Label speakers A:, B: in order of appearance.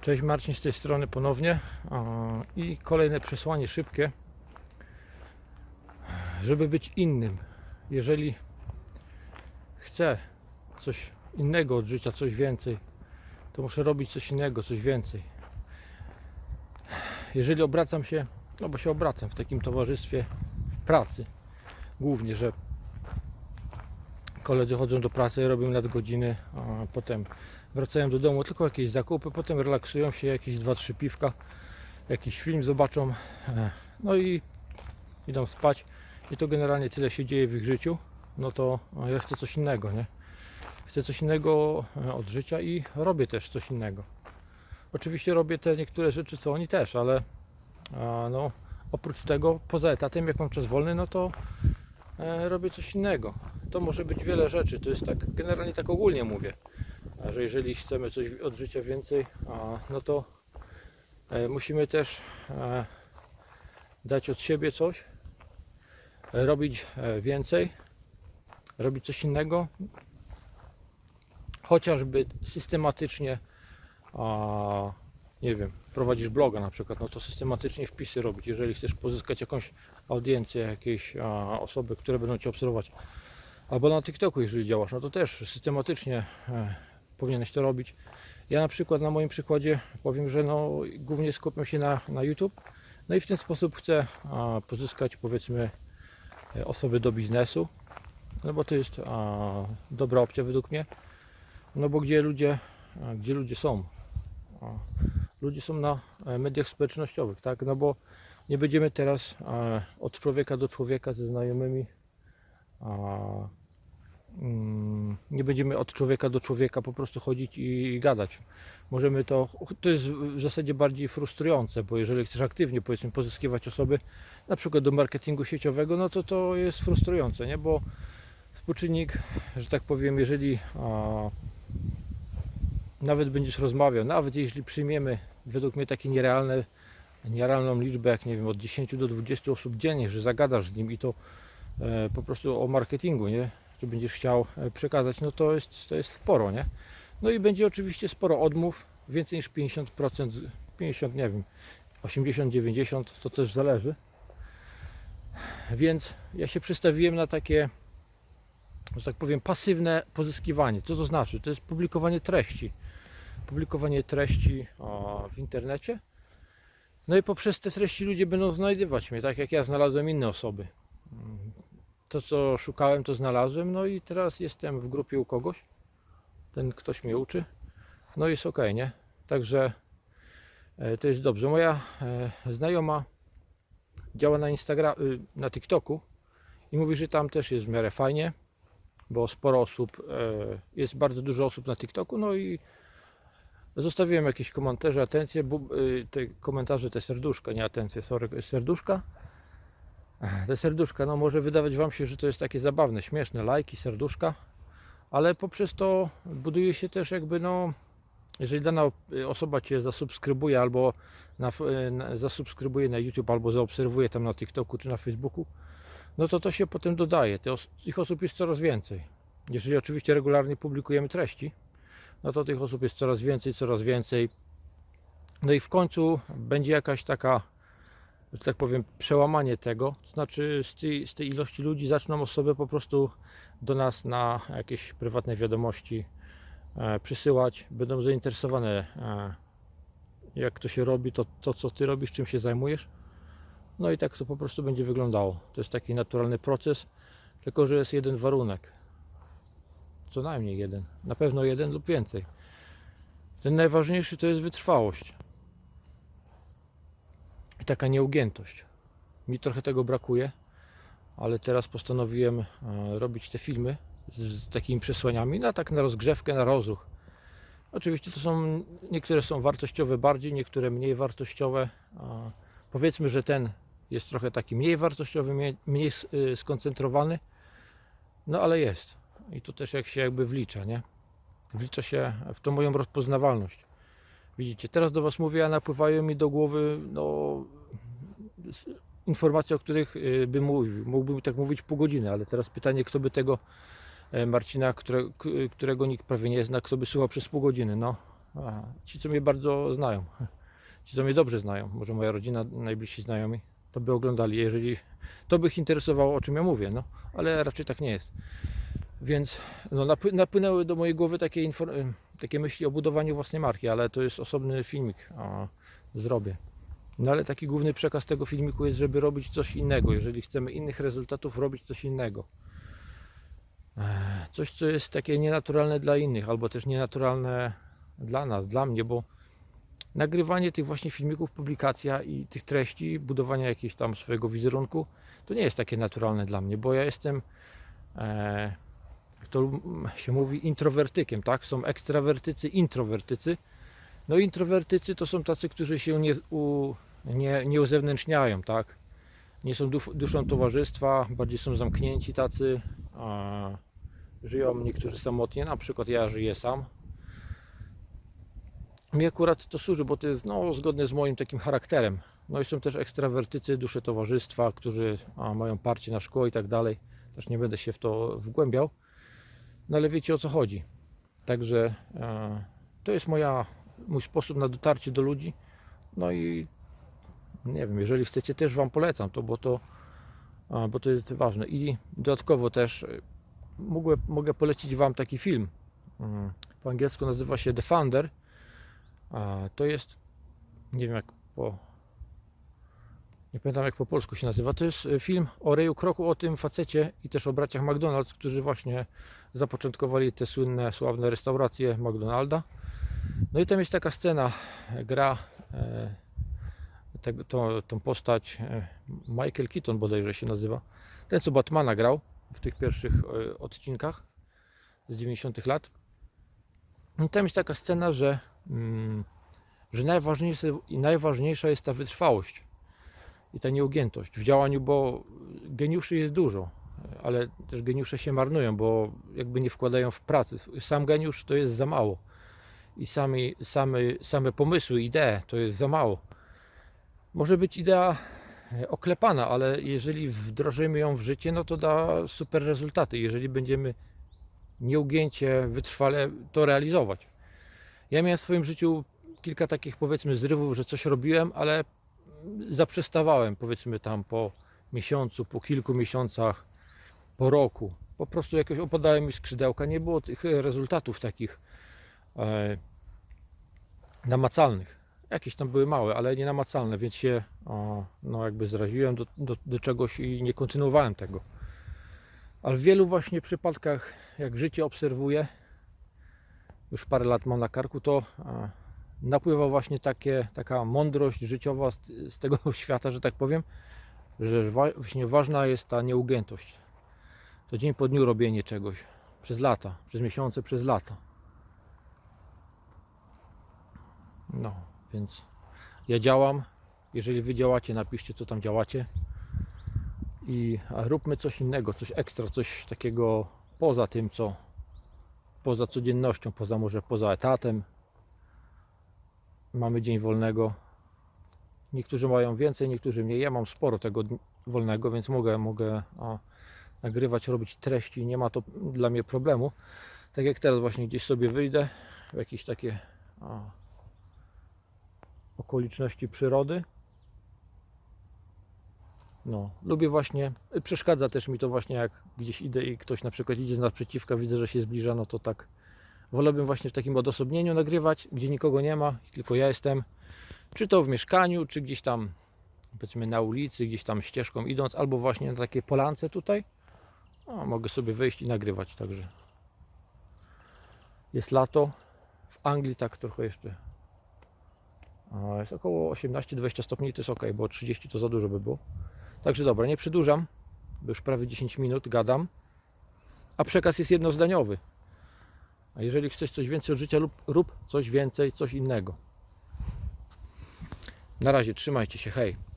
A: Cześć Marcin z tej strony ponownie i kolejne przesłanie szybkie, żeby być innym. Jeżeli chcę coś innego od życia, coś więcej, to muszę robić coś innego, coś więcej. Jeżeli obracam się, no bo się obracam w takim towarzystwie pracy, głównie, że koledzy chodzą do pracy, robią nadgodziny, a potem wracają do domu, tylko jakieś zakupy, potem relaksują się, jakieś 2-3 piwka, jakiś film zobaczą, e, no i idą spać. I to generalnie tyle się dzieje w ich życiu, no to ja chcę coś innego, nie? Chcę coś innego e, od życia i robię też coś innego. Oczywiście robię te niektóre rzeczy, co oni też, ale no, oprócz tego, poza etatem, jak mam czas wolny, no to e, robię coś innego. To może być wiele rzeczy, to jest tak, generalnie tak ogólnie mówię, że jeżeli chcemy coś od życia więcej, no to e, musimy też e, dać od siebie coś, robić e, więcej, robić coś innego, chociażby systematycznie, nie wiem, prowadzisz bloga na przykład, no to systematycznie wpisy robić, jeżeli chcesz pozyskać jakąś audiencję, jakieś osoby, które będą Cię obserwować, albo na TikToku, jeżeli działasz, no to też systematycznie e, powinieneś to robić. Ja na przykład na moim przykładzie powiem, że no, głównie skupiam się na, na YouTube, no i w ten sposób chcę pozyskać powiedzmy e, osoby do biznesu, no bo to jest dobra opcja według mnie, no bo gdzie ludzie, a, gdzie ludzie są? Ludzie są na e, mediach społecznościowych, tak? No bo nie będziemy teraz od człowieka do człowieka ze znajomymi nie będziemy od człowieka do człowieka po prostu chodzić i gadać. Możemy to, to jest w zasadzie bardziej frustrujące, bo jeżeli chcesz aktywnie powiedzmy pozyskiwać osoby na przykład do marketingu sieciowego, no to to jest frustrujące, nie? Bo współczynnik, że tak powiem, jeżeli a, nawet będziesz rozmawiał, nawet jeśli przyjmiemy według mnie takie nierealne, nierealną liczbę, jak nie wiem, od 10 do 20 osób dziennie, że zagadasz z nim i to e, po prostu o marketingu, nie? Czy będziesz chciał e, przekazać, no to jest, to jest sporo, nie? No i będzie oczywiście sporo odmów, więcej niż 50%, z- 50, nie wiem, 80, 90, to też zależy. Więc ja się przestawiłem na takie, że tak powiem, pasywne pozyskiwanie. Co to znaczy? To jest publikowanie treści. Publikowanie treści w internecie. No i poprzez te treści ludzie będą znajdywać mnie, tak jak ja znalazłem inne osoby. To, co szukałem, to znalazłem. No i teraz jestem w grupie u kogoś. Ten ktoś mnie uczy. No jest ok, nie? Także e, to jest dobrze. Moja e, znajoma działa na Instagram, y, na TikToku i mówi, że tam też jest w miarę fajnie, bo sporo osób, e, jest bardzo dużo osób na TikToku, no i zostawiłem jakieś komentarze, atencje, y, te komentarze, te serduszka, nie atencje, sorry, serduszka. Te serduszka, no może wydawać Wam się, że to jest takie zabawne, śmieszne, lajki, serduszka, ale poprzez to buduje się też jakby no, jeżeli dana y, osoba Cię zasubskrybuje albo na, y, na, zasubskrybuje na YouTube albo zaobserwuje tam na TikToku czy na Facebooku, no to to się potem dodaje. Os- tych osób jest coraz więcej. Jeżeli oczywiście regularnie publikujemy treści, no to tych osób jest coraz więcej, coraz więcej. No i w końcu będzie jakaś taka, że tak powiem, przełamanie tego. To znaczy z tej, z tej ilości ludzi zaczną osoby po prostu do nas na jakieś prywatne wiadomości e, przysyłać, będą zainteresowane e, jak to się robi, to, to co ty robisz, czym się zajmujesz. No i tak to po prostu będzie wyglądało. To jest taki naturalny proces, tylko że jest jeden warunek. Co najmniej jeden. Na pewno jeden lub więcej. Ten najważniejszy to jest wytrwałość. Taka nieugiętość. Mi trochę tego brakuje, ale teraz postanowiłem e, robić te filmy z, z takimi przesłaniami, na tak na rozgrzewkę, na rozruch. Oczywiście to są, niektóre są wartościowe bardziej, niektóre mniej wartościowe. Powiedzmy, że ten jest trochę taki mniej wartościowy, mniej, mniej y, skoncentrowany, no ale jest. I to też jak się jakby wlicza, nie? Wlicza się w tą moją rozpoznawalność. Widzicie, teraz do Was mówię, a napływają mi do głowy no, informacje, o których y, bym mówił. Mógłbym tak mówić pół godziny, ale teraz pytanie, kto by tego e, Marcina, które, k- którego nikt prawie nie zna, kto by słuchał przez pół godziny. No, ci, co mnie bardzo znają, ci, co mnie dobrze znają, może moja rodzina, najbliżsi znajomi, to by oglądali, jeżeli to by ich interesowało, o czym ja mówię, no, ale raczej tak nie jest. Więc no, napły- napłynęły do mojej głowy takie, em, takie myśli o budowaniu własnej marki, ale to jest osobny filmik, a zrobię. No ale taki główny przekaz tego filmiku jest, żeby robić coś innego. Jeżeli chcemy innych rezultatów, robić coś innego. Eee, Coś, co jest takie nienaturalne dla innych, albo też nienaturalne dla nas, dla mnie, bo nagrywanie tych właśnie filmików, publikacja i tych treści, budowania jakiegoś tam swojego wizerunku, to nie jest takie naturalne dla mnie, bo ja jestem, jak to się mówi, introwertykiem, tak? Są ekstrawertycy, introwertycy. No introwertycy to są tacy, którzy się nie, u, nie, nie uzewnętrzniają, tak? Nie są dusz, duszą towarzystwa, bardziej są zamknięci tacy. Żyją niektórzy samotnie, na przykład ja żyję sam. Mi akurat to służy, bo to jest no, zgodne z moim takim charakterem. No i są też ekstrawertycy, dusze towarzystwa, którzy a, mają parcie na szkło i tak dalej. Też nie będę się w to wgłębiał. No ale wiecie o co chodzi. Także e, to jest moja, mój sposób na dotarcie do ludzi. No i nie wiem, jeżeli chcecie też Wam polecam to, bo to, bo to jest ważne. I dodatkowo też y, mogę, mogę polecić Wam taki film. Mm, Po angielsku nazywa się The Founder. A, to jest, nie wiem jak po, nie pamiętam jak po polsku się nazywa. To jest y, film o Reju Kroku, o tym facecie i też o braciach McDonald's, którzy właśnie zapoczątkowali te słynne, sławne restauracje McDonalda. No i tam jest taka scena, gra e, to, tą postać e, Michael Keaton bodajże się nazywa. Ten co Batmana grał w tych pierwszych e, odcinkach z 90 lat. I tam jest taka scena, że, mm, że najważniejsze, i najważniejsza jest ta wytrwałość i ta nieugiętość w działaniu, bo geniuszy jest dużo, ale też geniusze się marnują, bo jakby nie wkładają w pracę. Sam geniusz to jest za mało i sami, same, same pomysły, idee to jest za mało. Może być idea e, oklepana, ale jeżeli wdrożymy ją w życie, no to da super rezultaty. Jeżeli będziemy nieugięcie, wytrwale to realizować. Ja miałem w swoim życiu kilka takich powiedzmy zrywów, że coś robiłem, ale zaprzestawałem powiedzmy tam po miesiącu, po kilku miesiącach, po roku. Po prostu jakoś opadały mi skrzydełka. Nie było tych rezultatów takich e, namacalnych. Jakieś tam były małe, ale nie namacalne, więc się o, no jakby zraziłem do, do, do czegoś i nie kontynuowałem tego. Ale w wielu właśnie przypadkach, jak życie obserwuję, już parę lat mam na karku, to napływa właśnie takie, taka mądrość życiowa z, z tego świata, że tak powiem, że właśnie ważna jest ta nieugiętość. To dzień po dniu robienie czegoś przez lata, przez miesiące, przez lata. No, więc ja działam. Jeżeli wy działacie, napiszcie co tam działacie. I róbmy coś innego, coś ekstra, coś takiego poza tym, co poza codziennością, poza może poza etatem. Mamy dzień wolnego. Niektórzy mają więcej, niektórzy mniej. Ja mam sporo tego wolnego, więc mogę, mogę nagrywać, robić treści. Nie ma to dla mnie problemu. Tak jak teraz właśnie gdzieś sobie wyjdę w jakieś takie okoliczności przyrody. No, lubię właśnie, przeszkadza też mi to właśnie jak gdzieś idę i ktoś na przykład idzie z naprzeciwka, widzę, że się zbliża, no to tak. Wolałbym właśnie w takim odosobnieniu nagrywać, gdzie nikogo nie ma, tylko ja jestem, czy to w mieszkaniu, czy gdzieś tam powiedzmy na ulicy, gdzieś tam ścieżką idąc, albo właśnie na takiej polance tutaj, no, mogę sobie wyjść i nagrywać, także. Jest lato, w Anglii tak trochę jeszcze Jest około 18-20 stopni, to jest ok, bo 30 to za dużo by było. Także dobra, nie przedłużam, bo już prawie 10 minut gadam. A przekaz jest jednozdaniowy. A jeżeli chcesz coś więcej od życia, lub rób coś więcej, coś innego. Na razie, trzymajcie się, hej.